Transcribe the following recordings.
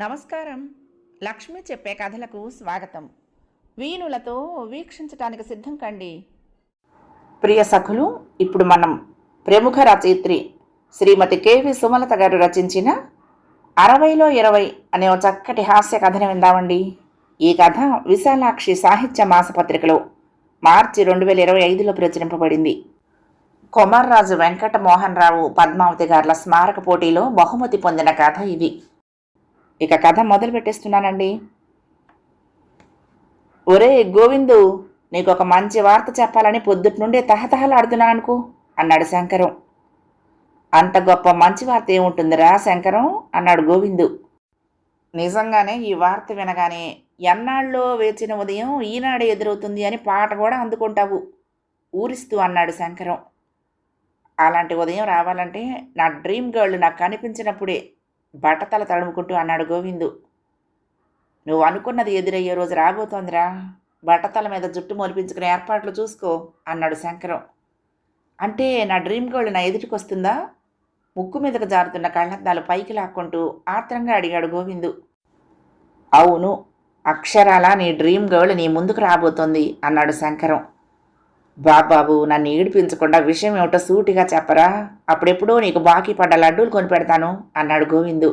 నమస్కారం. లక్ష్మి చెప్పే కథలకు స్వాగతం. వీణులతో వీక్షించటానికి సిద్ధం కండి. ప్రియ సఖులు ఇప్పుడు మనం ప్రముఖ రచయిత్రి శ్రీమతి కేవి సుమలత గారు రచించిన అరవైలో ఇరవై అనే ఒక చక్కటి హాస్య కథను విందామండి. ఈ కథ విశాలాక్షి సాహిత్య మాసపత్రికలో మార్చి రెండు వేల ఇరవై ఐదులో ప్రచురింపబడింది. కొమర్రాజు వెంకట మోహన్ రావు పద్మావతి గారుల స్మారక పోటీలో బహుమతి పొందిన కథ ఇది. ఇక కథ మొదలు పెట్టేస్తున్నానండి. ఒరే గోవిందు నీకు ఒక మంచి వార్త చెప్పాలని పొద్దుటి నుండే తహతహలాడుతున్నాననుకో అన్నాడు శంకరం. అంత గొప్ప మంచి వార్త ఏముంటుందిరా శంకరం? అన్నాడు గోవిందు. నిజంగానే ఈ వార్త వినగానే ఎన్నాళ్ళో వేచిన ఉదయం ఈనాడే ఎదురవుతుంది అని పాట కూడా అందుకుంటావు ఊరిస్తూ అన్నాడు శంకరం. అలాంటి ఉదయం రావాలంటే నా డ్రీమ్ గర్ల్ నాకు కనిపించినప్పుడే బట్టతల తడుముకుంటూ అన్నాడు గోవిందు. నువ్వు అనుకున్నది ఎదురయ్యే రోజు రాబోతోందిరా. బట్టతల మీద జుట్టు మొలిపించుకునే ఏర్పాట్లు చూసుకో అన్నాడు శంకరం. అంటే నా డ్రీమ్ గోల్డ్ నా ఎదుటికి వస్తుందా ముక్కు మీదకు జారుతున్న కళ్ళద్దాలు పైకి లాక్కుంటూ ఆత్రంగా అడిగాడు గోవిందు. అవును అక్షరాల నీ డ్రీమ్ గర్ల్ నీ ముందుకు రాబోతోంది అన్నాడు శంకరం. బాబాబు నన్ను ఏడిపించకుండా విషయం ఏమిటో సూటిగా చెప్పరా? అప్పుడెప్పుడో నీకు బాకీ పడ్డ లడ్డూలు కొనిపెడతాను అన్నాడు గోవిందు.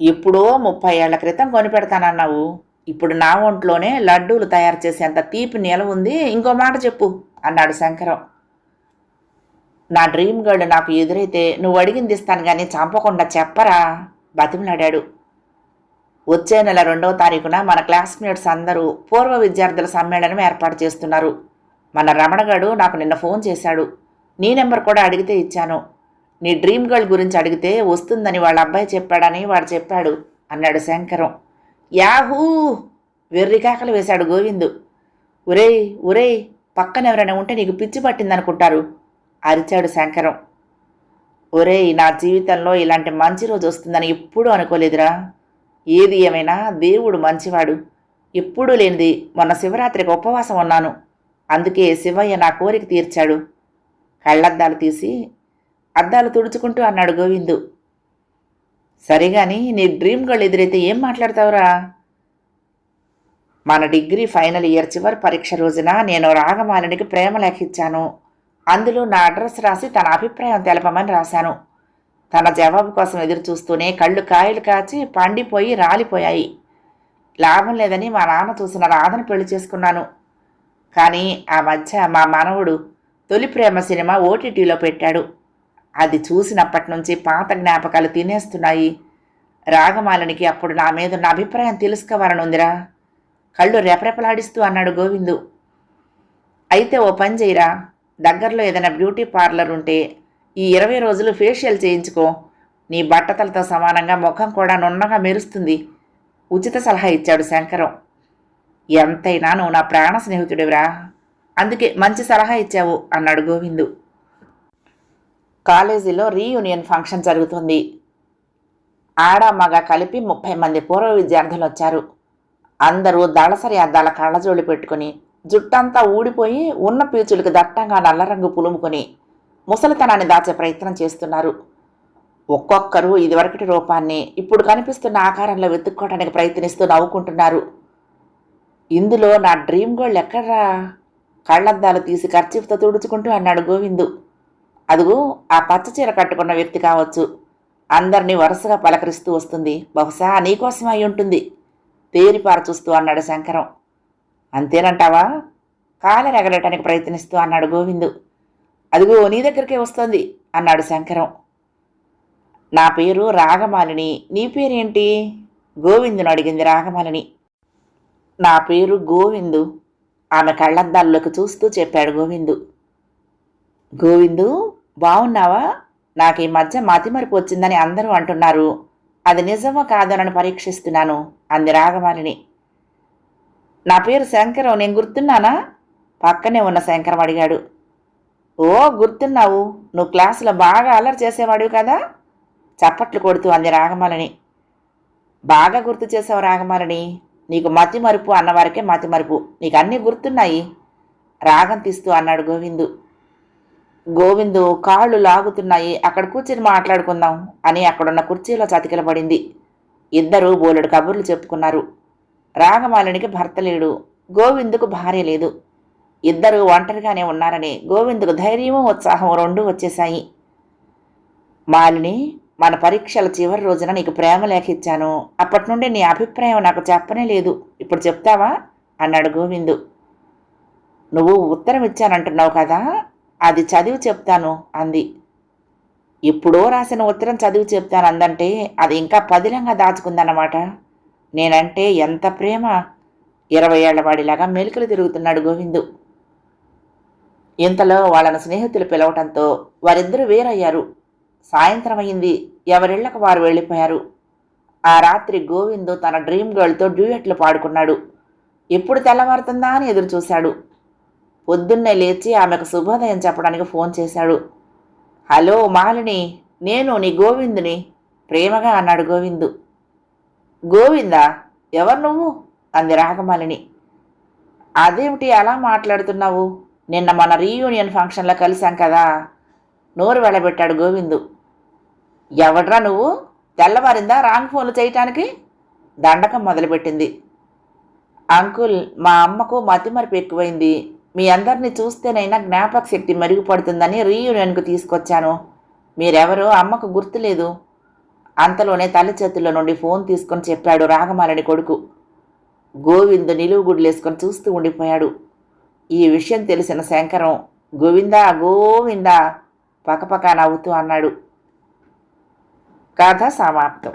ఎప్పుడో ముప్పై ఏళ్ళ క్రితం కొనిపెడతానన్నావు. ఇప్పుడు నా ఒంట్లోనే లడ్డూలు తయారు చేసేంత తీపి నిల ఉంది ఇంకో మాట చెప్పు అన్నాడు శంకరం. నా డ్రీమ్ గర్ల్ నాకు ఎదురైతే నువ్వు అడిగింది ఇస్తాను కానీ చంపకుండా చెప్పరా? బతిమలాడాడు. వచ్చే నెల రెండవ తారీఖున మన క్లాస్మేట్స్ అందరూ పూర్వ విద్యార్థుల సమ్మేళనం ఏర్పాటు చేస్తున్నారు. మన రమణగాడు నాకు నిన్న ఫోన్ చేశాడు. నీ నెంబర్ కూడా అడిగితే ఇచ్చాను. నీ డ్రీమ్ గర్ల్ గురించి అడిగితే వస్తుందని వాళ్ళ అబ్బాయి చెప్పాడని వాడు చెప్పాడు అన్నాడు శంకరం. యాహూ! వెర్రికాకలు వేశాడు గోవిందు. ఒరేయ్ ఒరేయ్ పక్కన ఎవరైనా ఉంటే నీకు పిచ్చి పట్టిందనుకుంటారు అరిచాడు శంకరం. ఒరేయ్ నా జీవితంలో ఇలాంటి మంచి రోజు వస్తుందని ఎప్పుడూ అనుకోలేదురా. ఏది ఏమైనా దేవుడు మంచివాడు. ఎప్పుడూ లేనిది మొన్న శివరాత్రికి ఉపవాసం ఉన్నాను. అందుకే శివయ్య నా కోరిక తీర్చాడు. కళ్ళద్దాలు తీసి అద్దాలు తుడుచుకుంటూ అన్నాడు గోవిందు. సరిగాని నీ డ్రీమ్ గర్ల్ ఎదురైతే ఏం మాట్లాడతావురా? మన డిగ్రీ ఫైనల్ ఇయర్ చివరి పరీక్ష రోజున నేను రాగమాలినికి ప్రేమ లేఖ ఇచ్చాను. అందులో నా అడ్రస్ రాసి తన అభిప్రాయం తెలపమని రాశాను. తన జవాబు కోసం ఎదురు చూస్తూనే కళ్ళు కాయలు కాచి పండిపోయి రాలిపోయాయి. లాభం లేదని మా నాన్న చూసిన రాధను పెళ్ళి చేసుకున్నాను. కానీ ఆ మధ్య మా మనవడు తొలి ప్రేమ సినిమా ఓటీటీలో పెట్టాడు. అది చూసినప్పటి నుంచి పాత జ్ఞాపకాలు తినేస్తున్నాయి. రాగమాలనికి అప్పుడు నా మీద నా అభిప్రాయం తెలుసుకోవాలనుందిరా. కళ్ళు రెపరెపలాడిస్తూ అన్నాడు గోవిందు. అయితే ఓ పని చేయరా? దగ్గరలో ఏదైనా బ్యూటీ పార్లర్ ఉంటే ఈ ఇరవై రోజులు ఫేషియల్ చేయించుకో. నీ బట్టతలతో సమానంగా ముఖం కూడా నున్నగా మెరుస్తుంది. ఉచిత సలహా ఇచ్చాడు శంకరం. ఎంతైనా నువ్వు నా ప్రాణ స్నేహితుడివిరా. అందుకే మంచి సలహా ఇచ్చావు అన్నాడు గోవిందు. కాలేజీలో రీయూనియన్ ఫంక్షన్ జరుగుతుంది. ఆడ మగ కలిపి ముప్పై మంది పూర్వ విద్యార్థులు వచ్చారు. అందరూ దళసరి అద్దాల కళ్ళజోళ్ళు పెట్టుకుని జుట్టంతా ఊడిపోయి ఉన్న పీచులకు దట్టంగా నల్ల రంగు పులుముకొని ముసలితనాన్ని దాచే ప్రయత్నం చేస్తున్నారు. ఒక్కొక్కరు ఇదివరకటి రూపాన్ని ఇప్పుడు కనిపిస్తున్న ఆకారంలో వెతుక్కోవడానికి ప్రయత్నిస్తూ నవ్వుకుంటున్నారు. ఇందులో నా డ్రీమ్ గోల్డ్ ఎక్కడ్రా? కళ్ళద్దాలు తీసి ఖర్చీఫ్తో తుడుచుకుంటూ అన్నాడు గోవిందు. అదుగు ఆ పచ్చ చీర కట్టుకున్న వ్యక్తి కావచ్చు. అందరినీ వరుసగా పలకరిస్తూ వస్తుంది. బహుశా నీకోసం అయి ఉంటుంది. తేరిపార చూస్తూ అన్నాడు శంకరం. అంతేనంటావా? కాలరెగలటానికి ప్రయత్నిస్తూ అన్నాడు గోవిందు. అదిగో నీ దగ్గరికే వస్తుంది అన్నాడు శంకరం. నా పేరు రాగమాలిని. నీ పేరేంటి? గోవిందును అడిగింది రాగమాలిని. నా పేరు గోవిందు. ఆమె కళ్ళద్దాల్లోకి చూస్తూ చెప్పాడు గోవిందు. గోవిందు బాగున్నావా నాకు ఈ మధ్య మతిమరుపు వచ్చిందని అందరూ అంటున్నారు. అది నిజమో కాదోనని పరీక్షిస్తున్నాను అంది రాగమాలిని నా పేరు శంకరం నేను గుర్తున్నానా? పక్కనే ఉన్న శంకరం అడిగాడు. ఓ గుర్తున్నావు. నువ్వు క్లాసులో బాగా అల్లరి చేసేవాడివి కదా? చప్పట్లు కొడుతూ అంది రాగమాలని బాగా గుర్తు చేసావు రాగమాలని నీకు మతి మరుపు అన్నవారికే మతి మరుపు. నీకు అన్నీ గుర్తున్నాయి? రాగం తీస్తూ అన్నాడు గోవిందు. గోవిందు కాళ్ళు లాగుతున్నాయి. అక్కడ కూర్చుని మాట్లాడుకుందాం అని అక్కడున్న కుర్చీలో చతికిలబడింది. ఇద్దరూ బోలెడు కబుర్లు చెప్పుకున్నారు. రాగమాలినికి భర్త లేడు. గోవిందుకు భార్య లేదు. ఇద్దరూ ఒంటరిగానే ఉన్నారని గోవిందుకు ధైర్యము ఉత్సాహం రెండూ వచ్చేశాయి. మాలిని మన పరీక్షల చివరి రోజున నీకు ప్రేమ లేఖ ఇచ్చాను అప్పటి నుండి నీ అభిప్రాయం నాకు చెప్పనే లేదు. ఇప్పుడు చెప్తావా? అన్నాడు గోవిందు. నువ్వు ఉత్తరం ఇచ్చానంటున్నావు కదా? అది చదివి చెప్తాను అంది. ఇప్పుడో రాసిన ఉత్తరం చదివి చెప్తాను అందంటే అది ఇంకా పదిలంగా దాచుకుందన్నమాట. నేనంటే ఎంత ప్రేమ? ఇరవై ఏళ్ళ వాడిలాగా మెలికలు తిరుగుతున్నాడు గోవిందు. ఇంతలో వాళ్ళను స్నేహితులు పిలవటంతో వారిద్దరూ వేరయ్యారు. సాయంత్రం అయింది ఎవరిళ్ళకు వారు వెళ్ళిపోయారు? ఆ రాత్రి గోవిందు తన డ్రీమ్ గర్ల్తో డ్యూయెట్లు పాడుకున్నాడు. ఎప్పుడు తెల్లవారుతుందా అని ఎదురు చూశాడు పొద్దున్నే లేచి ఆమెకు శుభోదయం చెప్పడానికి ఫోన్ చేశాడు. హలో మాలిని నేను నీ గోవిందుని. ప్రేమగా అన్నాడు గోవిందు. గోవిందా ఎవరు నువ్వు? అంది రాగమాలిని అదేమిటి అలా మాట్లాడుతున్నావు? నిన్న మన రీయూనియన్ ఫంక్షన్లో కలిశాం కదా. నోరు వెళ్ళబెట్టాడు గోవిందు. ఎవడ్రా నువ్వు? తెల్లవారిందా? రాంగ్ ఫోన్లు చేయటానికి? దండకం మొదలుపెట్టింది. అంకుల్ మా అమ్మకు మతిమరపు ఎక్కువైంది. మీ అందరినీ చూస్తేనైనా జ్ఞాపక శక్తి మెరుగుపడుతుందని రీయూనియన్కు తీసుకొచ్చాను. మీరెవరో అమ్మకు గుర్తులేదు. అంతలోనే తల్లి చేతుల్లో నుండి ఫోన్ తీసుకొని చెప్పాడు రాగమాలని కొడుకు. గోవిందు నిలువు గుడ్లేసుకొని చూస్తూ ఉండిపోయాడు. ఈ విషయం తెలిసిన శంకరం గోవిందా గోవిందా పక్కపక్క నవ్వుతూ అన్నాడు. కథ సమాప్తం